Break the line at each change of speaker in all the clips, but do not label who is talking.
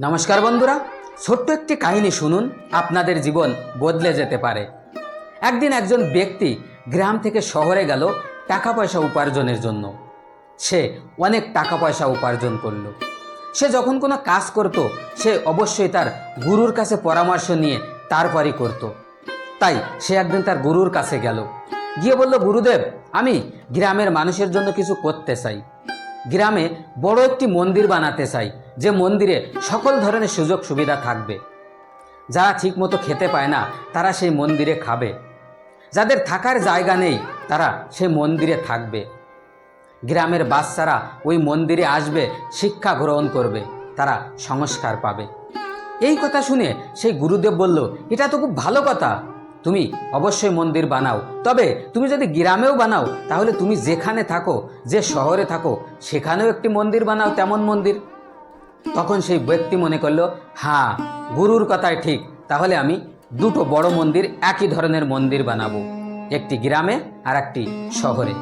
নমস্কার বন্ধুরা, ছোট্ট একটি কাহিনী শুনুন, আপনাদের জীবন বদলে যেতে পারে। একদিন একজন ব্যক্তি গ্রাম থেকে শহরে গেল টাকা পয়সা উপার্জনের জন্য। সে অনেক টাকা পয়সা উপার্জন করল। সে যখন কোনো কাজ করত, সে অবশ্যই তার গুরুর কাছে পরামর্শ নিয়ে তারপরই করত। তাই সে একদিন তার গুরুর কাছে গেল। গিয়ে বলল, গুরুদেব, আমি গ্রামের মানুষের জন্য কিছু করতে চাই। গ্রামে বড় একটি মন্দির বানাতে চাই, যে মন্দিরে সকল ধরনের সুযোগ সুবিধা থাকবে। যারা ঠিকমতো খেতে পায় না, তারা সেই মন্দিরে খাবে। যাদের থাকার জায়গা নেই, তারা সেই মন্দিরে থাকবে। গ্রামের বাচ্চারা ওই মন্দিরে আসবে, শিক্ষা গ্রহণ করবে, তারা সংস্কার পাবে। এই কথা শুনে সেই গুরুদেব বলল, এটা তো খুব ভালো কথা। তুমি অবশ্যই মন্দির বানাও। তবে তুমি যদি গ্রামেও বানাও, তাহলে তুমি যেখানে থাকো, যে শহরে থাকো, সেখানেও একটি মন্দির বানাও, তেমন মন্দির। তখন সেই ব্যক্তি মনে করল হ্যাঁ গুরুর কথাই ঠিক। তাহলে আমি দুটো বড় মন্দির একই ধরনের মন্দির বানাবো, একটি গ্রামে আর একটি শহরে।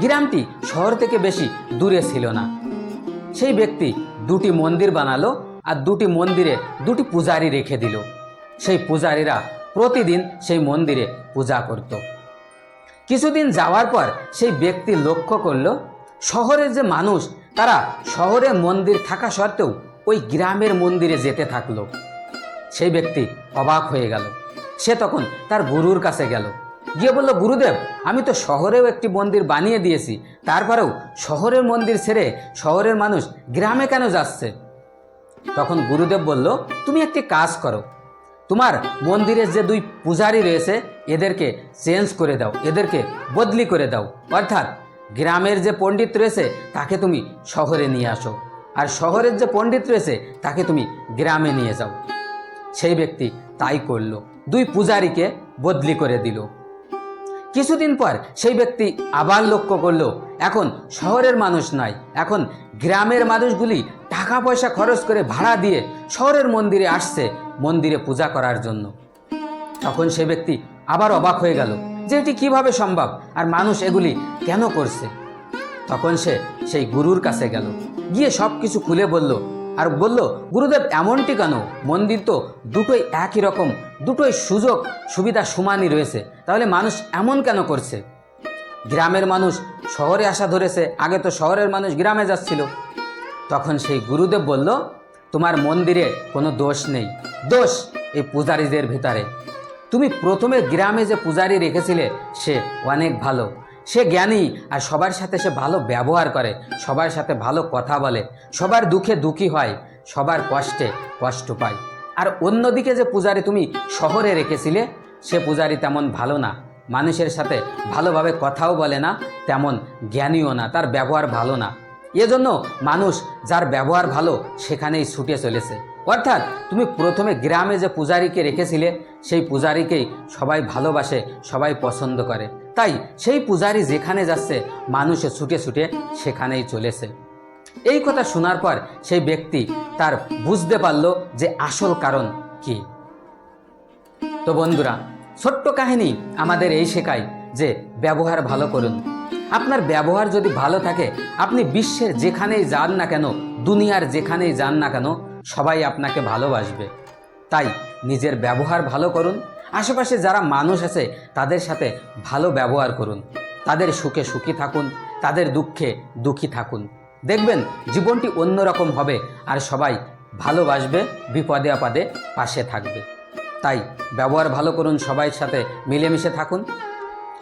গ্রামটি শহর থেকে বেশি দূরে ছিল না। সেই ব্যক্তি দুটি মন্দির বানালো আর দুটি মন্দিরে দুটি পূজারি রেখে দিল। সেই পূজারীরা প্রতিদিন সেই মন্দিরে পূজা করত। কিছুদিন যাওয়ার পর সেই ব্যক্তি লক্ষ্য করল, শহরের যে মানুষ, তারা শহরে মন্দির থাকা সত্ত্বেও ওই গ্রামের মন্দিরে যেতে থাকল। সেই ব্যক্তি অবাক হয়ে গেল। সে তখন তার গুরুর কাছে গেল। গিয়ে বলল, গুরুদেব, আমি তো শহরেও একটি মন্দির বানিয়ে দিয়েছি। তারপরেও শহরের মন্দির ছেড়ে শহরের মানুষ গ্রামে কেন যাচ্ছে? তখন গুরুদেব বলল, তুমি একটি কাজ করো। তোমার মন্দিরের যে দুই পূজারী রয়েছে, এদেরকে চেঞ্জ করে দাও, এদেরকে বদলি করে দাও। অর্থাৎ গ্রামের যে পণ্ডিত রয়েছে, তাকে তুমি শহরে নিয়ে আসো। আর শহরের যে পণ্ডিত রয়েছে, তাকে তুমি গ্রামে নিয়ে যাও। সেই ব্যক্তি তাই করল। দুই পূজারীকে বদলি করে দিল। কিছুদিন পর সেই ব্যক্তি আবার লক্ষ্য করল, এখন শহরের মানুষ নয়, এখন গ্রামের মানুষগুলি টাকা পয়সা খরচ করে ভাড়া দিয়ে শহরের মন্দিরে আসছে মন্দিরে পূজা করার জন্য। তখন সে ব্যক্তি আবার অবাক হয়ে গেল যে এটি কীভাবে সম্ভব আর মানুষ এগুলি কেন করছে। তখন সে সেই গুরুর কাছে গেল, গিয়ে সব কিছু খুলে বলল, আর বলল, গুরুদেব, এমনটি কেন? মন্দির তো দুটোই একই রকম, দুটোই সুযোগ সুবিধা সমানই রয়েছে, তাহলে মানুষ এমন কেন করছে? গ্রামের মানুষ শহরে আসা ধরেছে, আগে তো শহরের মানুষ গ্রামে যাচ্ছিল। তখন সেই গুরুদেব বলল, তোমার মন্দিরে কোনো দোষ নেই। দোষ এই পূজারীদের ভিতরে। তুমি প্রথমে গ্রামে যে পূজারি রেখেছিলে, সে অনেক ভালো। সে জ্ঞানী আর সবার সাথে সে ভালো ব্যবহার করে, সবার সাথে ভালো কথা বলে। সবার দুঃখে দুঃখী হয়, সবার কষ্টে কষ্ট পায়। আর অন্যদিকে যে পূজারি তুমি শহরে রেখেছিলে, সে পূজারি তেমন ভালো না। মানুষের সাথে ভালোভাবে কথাও বলে না, তেমন জ্ঞানীও না, তার ব্যবহার ভালো না। এজন্য মানুষ যার ব্যবহার ভালো সেখানেই ছুটে চলেছে। অর্থাৎ তুমি প্রথমে গ্রামে যে পূজারীকে রেখেছিলে, সেই পূজারীকেই সবাই ভালোবাসে, সবাই পছন্দ করে। তাই সেই পূজারী যেখানে যাচ্ছে, মানুষে ছুটে ছুটে সেখানেই চলেছে। এই কথা শোনার পর সেই ব্যক্তি তার বুঝতে পারল যে আসল কারণ কি। তো বন্ধুরা, ছোট্ট কাহিনী আমাদের এই শেখায় যে ব্যবহার ভালো করুন। আপনার ব্যবহার যদি ভালো থাকে, আপনি বিশ্বের যেখানেই যান না কেন, দুনিয়ার যেখানেই যান না কেন, সবাই আপনাকে ভালোবাসবে। তাই নিজের ব্যবহার ভালো করুন। আশেপাশে যারা মানুষ আছে, তাদের সাথে ভালো ব্যবহার করুন। তাদের সুখে সুখী থাকুন, তাদের দুঃখে দুঃখী থাকুন। দেখবেন, জীবনটি অন্যরকম হবে আর সবাই ভালোবাসবে, বিপদে আপদে পাশে থাকবে। তাই ব্যবহার ভালো করুন, সবাই সাথে মিলেমিশে থাকুন।